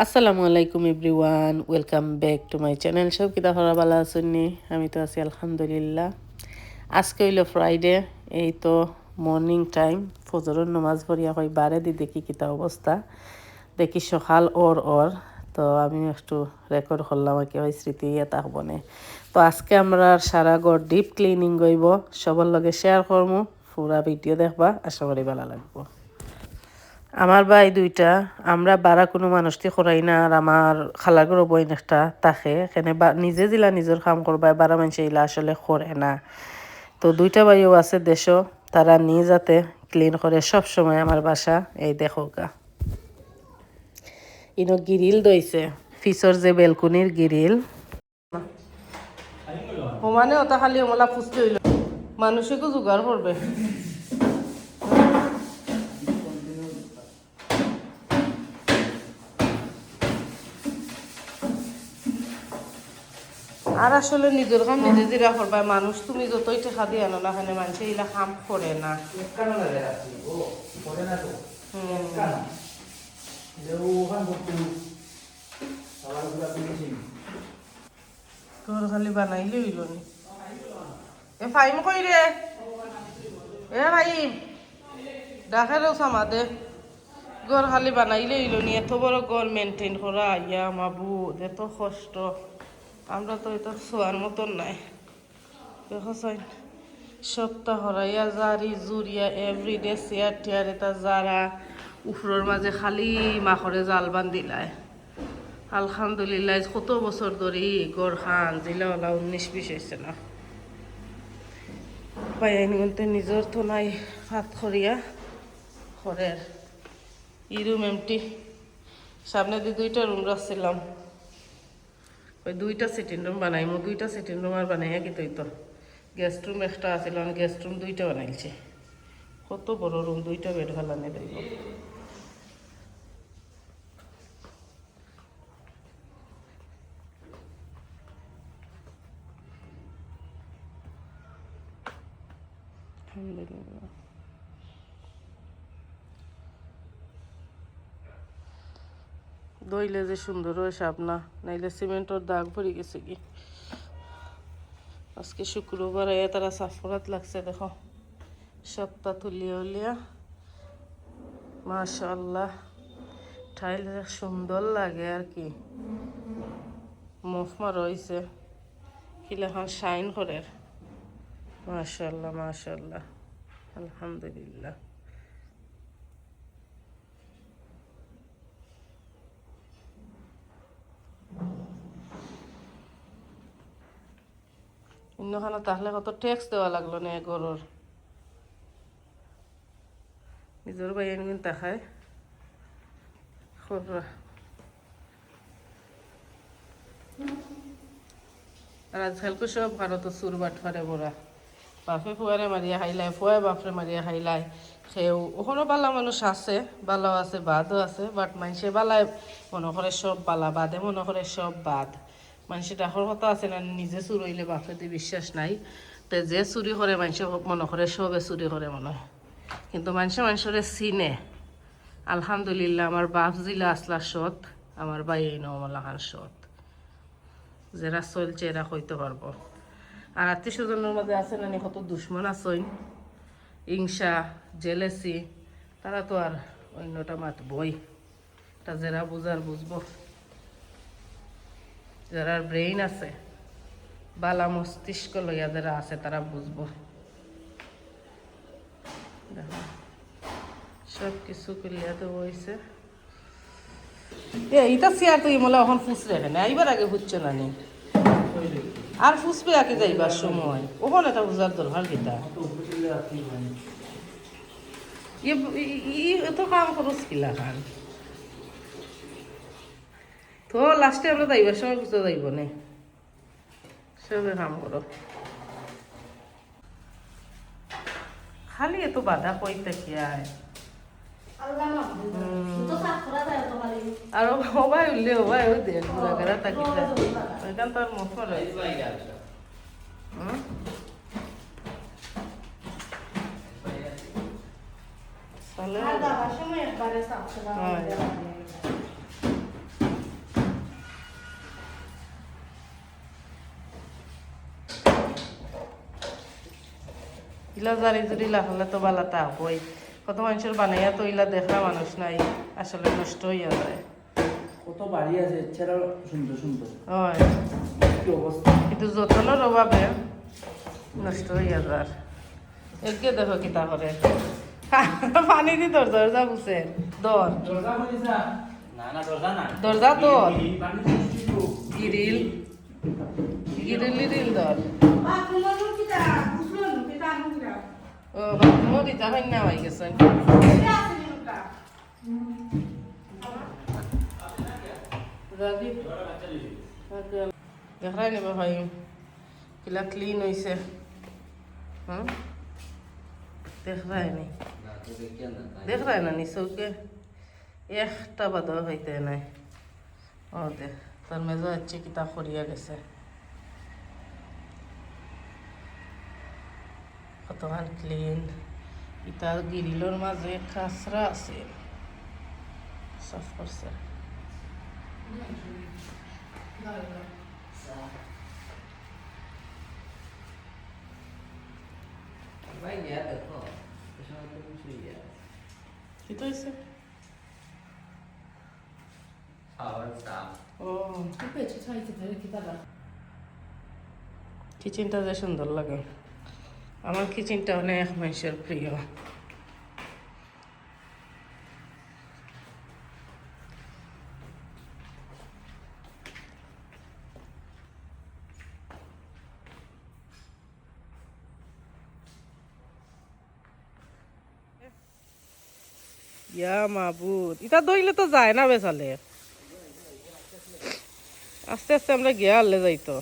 আসসালামু আলাইকুম everyone, welcome back to my channel. সব কিতা হরা ভালো আছেননি আমি তো আছি আলহামদুলিল্লাহ। আজকে হইল ফ্রাইডে এই তো মর্নিং টাইম ফজরের নমাজ পড়িয়া হয় বারে দি দেখি কিতা অবস্থা। দেখি সকাল ওর ওর, তো আমি একটু রেকর্ড করলাম আর কি হয় স্মৃতি এটা বনে। তো আজকে আমরা সারা ঘর ডিপ ক্লিনিং করব সবার লগে শেয়ার করব পুরা ভিডিও দেখবা, আশা করি ভালো লাগবো। আমার ভাই দুইটা, আমরা বারা কোনো মানুষটি করাই না আর আমার খালাগর বইন একটা তাকে এখানে বা- নিজে দিলা নিজের কাম করবা বারা মানুষ ইলা আসলে করে না। তো দুইটা ভাইও আছে দেশ তারা নিয়ে যাতে ক্লিন করে সব সময় আমার বাসা। এই দেখো গা। ইনো গিরিল দইছে, ফিসর যে বেলকুনির গিরিল মানে ওটা খালি ওমলা ফুসতে হইল। মানুষকে জোগাড় করবে। আর আসলে নিজের কাম নিজে দিরা করবা, মানুষ তুমি যতই টেকা দিয়ে আনো না খানে মানুষ এইলা কাম করে না। তোর খালি বানাইলে হইল এ ফাইম কই রে? এ ফাইম। ডাকে রে সামাদে ঘর খালি বানাইলে হইল নি। এত বড় ঘর মেনটেন করা, ইয়া মাবু এত কষ্ট। আমরা তো এটা শোয়ার মতন নাই। দেখো সাইন সপ্তাহ হরাইয়া জারি, জুরিয়া এভরিডে চেয়ার টেয়ার এটা জারা, উফরের মাঝে খালি মাখরে জাল বান্ধিলায় আলহামদুলিল্লাহ কত বছর ধরে গড় খান জিলা উনিশ বিশ হয়েছে না। পাইনি কিন্তু নিজের তো নাই হাত খরিয়া ঘরের ই রুম এমটি সামনে দিয়ে দুইটা রুম রাখছিলাম। ওই দুইটা সিটিং রুম বানাই মো দুইটা সিটিং রুম আর বানাইয়া কি তো গেস্ট রুম একটা আছিল গেস্ট রুম দুইটা বানাইছে কত বড় রুম দুইটা বেড ভালানে দেব আলহামদুলিল্লাহ দইলে যে সুন্দর হয় সাবনা নাইলে সিমেন্টর দাগ ভরে গেছে কি? আজকে শুক্রবার এ তারা সাফরাত লাগছে, দেখো। সপ্তাহ তুলিয়া উলিয়া মাশাল্লাহ ঠাইল সুন্দর লাগে আর কি। মফমা রয়েছে কিলাখান শাইন করে মাশাল্লাহ মাশাল্লাহ আলহামদুলিল্লাহ। অন্যখানে তাহলে কত ট্যাক্স দেওয়া লাগল না গরুর? নিজের বাইন কিন্তু দেখায়। খররা আর আজকালকে সব ভারত সুর বাটফারে বড়া বাপে ফুয়ারে মারিয়া খাইলাই ফুয়াই বাপরে মারিয়া খাইলাই সেও ওখানে বালা মানুষ আছে, বালাও আছে, বাদও আছে বাট মানুষে বালায় মনে করে সব বালা, বাদে মনে করে সব বাদ। মানুষের ডাকর কথা আছে না, নিজে চুর হইলে বাপে দিয়ে বিশ্বাস নাই। তো যে চুরি করে মানুষে মনে করে সবে চুরি করে মনে কিন্তু মানুষে মানুষের চিনে। আলহামদুলিল্লাহ আমার বাপ জিলা আসলা সৎ আমার বাই এই নমলা খান সৎ। যারা চলছে এরা হইতে পারব আর আত্মীয় স্বজনের মধ্যে আছে না কত দুশ্মন আসইন হিংসা জেলেসি তারা তো আর অন্যটা মাত বই তা যারা বুঝার বুঝব যারা ব্রেইন আছে, বালা মস্তিষ্ক লইয়া যারা আছে, তারা বুঝব। সব কিছু করিয়া তো হয়েছে এ ইটা চেয়ার তো ইমলা এখন ফুসরে এখানে এইবার আগে ফুটছে না নি? আর ফুসবে আগে যাইবার সময়। ওখানে এটা বুঝার দরকার কিতা? ই তো কাম করস কিলা খান। তো লাস্টে আমরা যাইবার সময় বুঝতে যাইব নে। কাম করো। খালি এত বাধা কইতে কি আয় আর হবাই উঠলে হবাই ওই দে ঘুরা ঘেরা তাকি ওইখান তো আর মুখ করে ইলা জারি জুরি লাগালে তো বালাটা হবই। কত মানুষের বানাইয়া তো ইলা দেখা মানুষ নাই আসলে নষ্ট হইয়া যায়। কত বাড়ি আছে এছাড়াও সুন্দর সুন্দর। হয়। কি অবস্থা? কিন্তু যত্নের অভাবে নষ্ট হইয়া যায়। একে দেখো কিতা করে। পানি দি তোর দরজা বুঝে দর। দরজা খুলিছা? না না দরজা না তোর এই পানি দিছি তো। গিরিল। গিরিল গিরিল দর। মোদি যাবেন না হয়ে গেছে দেখাই নেব ভাই কিলা ক্লিন হয়েছে হুম দেখাই নি দেখাই না নি চৌকে একটা বাদর হইতে নাই ও, দে তার মেজো আছে কিতা করিয়া গেছে। কতখান ক্লিন। ইটা গিরিলোর মাঝে খাসরা আছে। সাফ করছে। কি তো হয়েছে? কিচেনটা যে সুন্দর লাগে। আমার কিচেনটা অনেক মানুষের প্রিয়। ইয়া মাবুদ এটা দইলে তো যায় না বেসালে আস্তে আস্তে আমরা গিয়া আনলে যাইতো।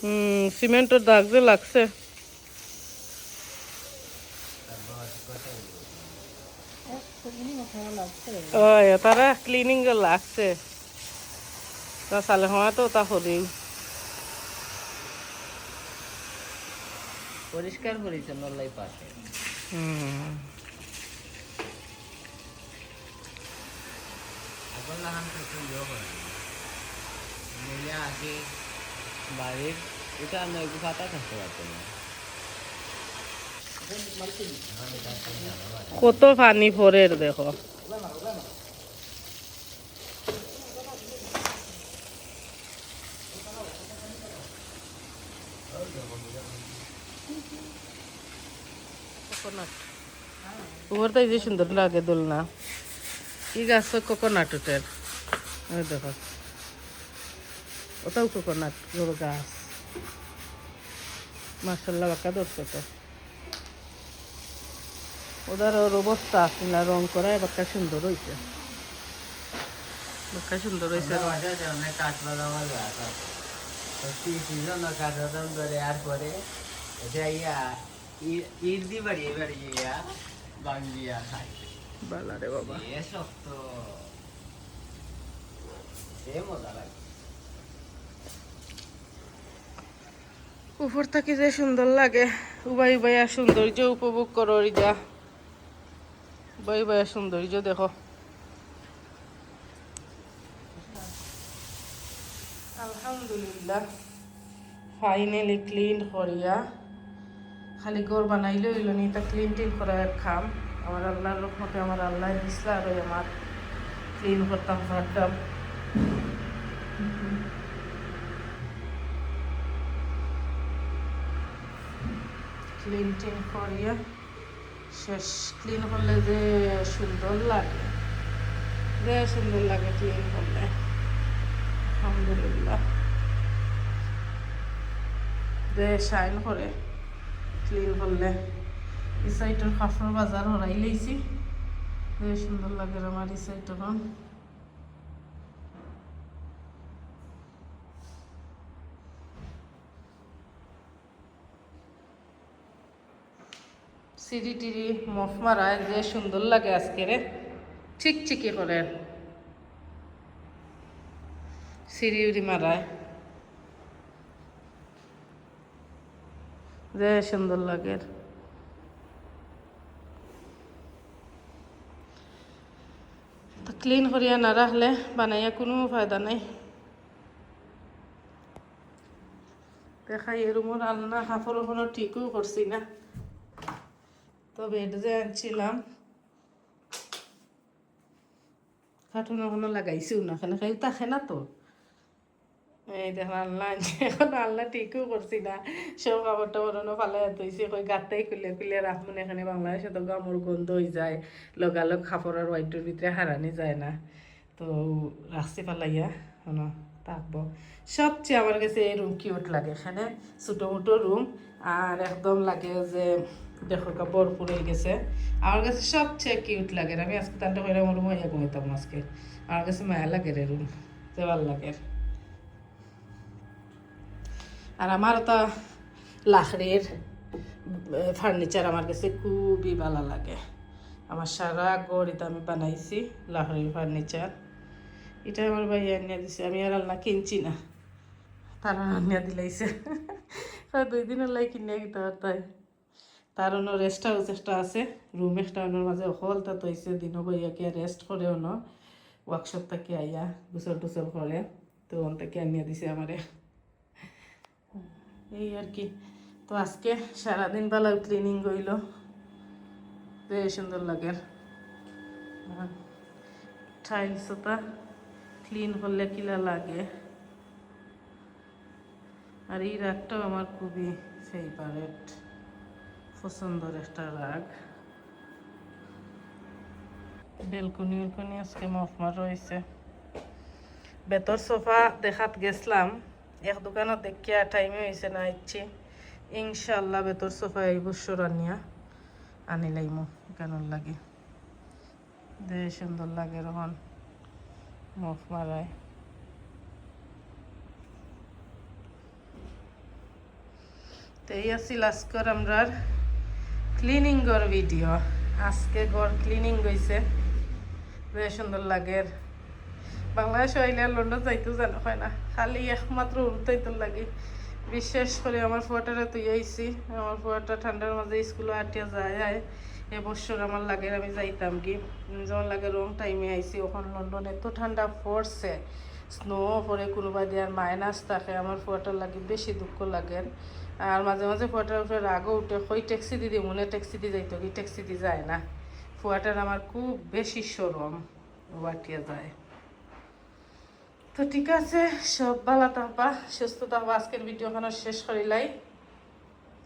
হুম, সিমেন্টের দাগ যে লাগছে। ওই তারা ক্লিনিং লাগছে তা সালে হওয়া তো তা করি পরিষ্কার পরিচ্ছন্ন লাই পাশে। ইয়ে বাড়ির এটা আমি ফাটা থাকতে পারতাম না। কত পানি ভরের দেখো। কোকোনাট যে সুন্দর লাগে দোলনা। কি গাছ কোকোনাট উঠের দেখো। ওটাও কোকোনাট গাছ। মার্শাল্লাহ বাঁকা ধরছে তো। ওদের ওর অবস্থা আছে না রং করা বাক্কা সুন্দর হয়েছে বাক্কা সুন্দর হয়েছে উপর থেকে যে সুন্দর লাগে উবাই উবাইয়া সৌন্দর্য উপভোগ করো যা উবাই উবাইয়া সৌন্দর্য দেখো। আলহামদুলিল্লাহ। ফাইনালি ক্লিন করিয়া খালি ঘর বানাইলে হইল নি, তা ক্লিন টিন করা খাম। আমার আল্লাহর রহমতে আমার আল্লাহ দিসলা আর আমার ক্লিন করতাম পারতাম ক্লিন টিন করিয়া শেষ ক্লিন করলে যে সুন্দর লাগে। যে সুন্দর লাগে ক্লিন করলে। আলহামদুলিল্লাহ। যে শাইন করে ক্লিন করলে। এই সাইডের কাপড় বাজার হরাই লইছি। যে সুন্দর লাগে আমার এই সাইডের সিঁড়ি টিড়ি মফ মারায় যে সুন্দর লাগে আজকে রে। চিকচিকি করে। সিঁড়ি উড়ি মারায়। যে সুন্দর লাগে। ক্লিন করিয়া না রাখলে বানাইয়া কোনো ফায়দা নাই। দেখাই এরুমোর আলনা কাপড় ঠিকও করছি না। তো বেড যে আনছিলাম, কার্টুন ওখানে লাগাইছিও না এখানে খাই থাকে না তো? এই দেখুন আল্লাহ, এখন আল্লাহ ঠিকও করছি না। সব কাপড় টাপড় ফালে ধুইছি কই গাতেই খুলে খুলে রাখবেন এখানে বাংলাদেশে তো গামর গন্ধ হয়ে যায়, লগালগ কাপড়ের হোয়াইটের ভিতরে হারানি যায় না। তো রাখছি ফালাইয়া হন থাকব। সবচেয়ে আমার কাছে এই রুম কিউট লাগে, এখানে ছোটো মোটো রুম আর একদম লাগে যে দেখো, কাপড় পুড়ে গেছে। আমার কাছে সবচেয়ে কিউট লাগে আমি আজকে তান্ডা করে আমার রুম হইয়া ঘুমাইতাম আজকে। আমার কাছে মায়া লাগে রে রুম ভালো লাগে। আর আমার তো লাকড়ির ফার্নিচার আমার কাছে খুবই ভালো লাগে। আমার সারা গড়িতে আমি বানাইছি লাকড়ির ফার্নিচার এটা আমার ভাই আনিয়া দিছে, আমি আর আল্লাহ কিনছি না। তারা আনিয়া দিলাইছে। দুই দিনের লাই কিনিয়া গিতে তাই। তার অন্য রেস্ট হাউস একটা আছে। রুম একটা অন্যর মাঝে অকল তা তৈছে দিনও বইয়াকে রেস্ট করে অন্য ওয়ার্কশপ থেকে আইয়া গুসল টুসল করে, তো ওন থেকে আনিয়া দিছে আমারে। এই আর কি। তো আজকে সারাদিন বেলা ক্লিনিং গইল বেশ সুন্দর লাগে। টাইলসটা ক্লিন করলে কিলা লাগে। আর এই রাগটাও আমার খুবই ফেভারেট পছন্দের একটা রাগ। বেলকনি উলকনি আজকে মফমা রয়েছে বেতর সোফা দেখাত গেছিলাম। এক দোকানত দেখিয়া টাইমে হয়েছে না ইচ্ছে ইনশাল্লাহ বেতর সোফা এই বছর আনিয়া আনি লাইমো, কেমন লাগে? দে, সুন্দর লাগে রহন। মফ মারায় তো এই আছিল আজকের আমরার ক্লিনিং গর ভিডিও আজকে ঘর ক্লিনিং গইছে বেশ সুন্দর লাগে। বাংলাদেশ আর লন্ডন যাইতেও জানো হয় না। খালি একমাত্র উঠতেই লাগে। বিশেষ করে আমার ফুয়াটারে তুই আইছি আমার ফুয়াটা ঠান্ডার মাঝে স্কুলে আটিয়া যায় এবছর আমার লাগে আমি যাইতাম কি। যেমন লাগে রং টাইমে আইছি, ওখানে লন্ডন এত ঠান্ডা পড়ছে। স্নো পরে কোনোবা দিয়ে মাইনাস থাকে। আমার ফুয়াটার লাগে, বেশি দুঃখ লাগে। আর মাঝে মাঝে ফুয়াটার উপরে রাগও উঠে কই ট্যাক্সি দিদি মনে ট্যাক্সি দিয়ে যাইতো কি? ট্যাক্সি দিয়ে যায় না। ফুয়াটার আমার খুব বেশি সরম ওয়াটিয়া যায়। তো ঠিক আছে, সব ভালো থাকবা, সুস্থ থাকবা। আজকের ভিডিওখানে শেষ করিলাই।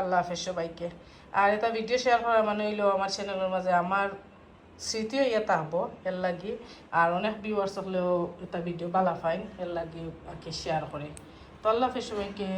আল্লাহ হাফেজ সবাইকে। আর এটা ভিডিও শেয়ার করা মানে হইল আমার চ্যানেলের মাঝে আমার স্মৃতিও ইয়ে থাকব এর লাগি। আর অনেক ভিউয়ার্স হলেও এটা ভিডিও ভালো পাইন এর লাগি আর কি শেয়ার করে। তো আল্লাহ হাফেজ সবাইকে।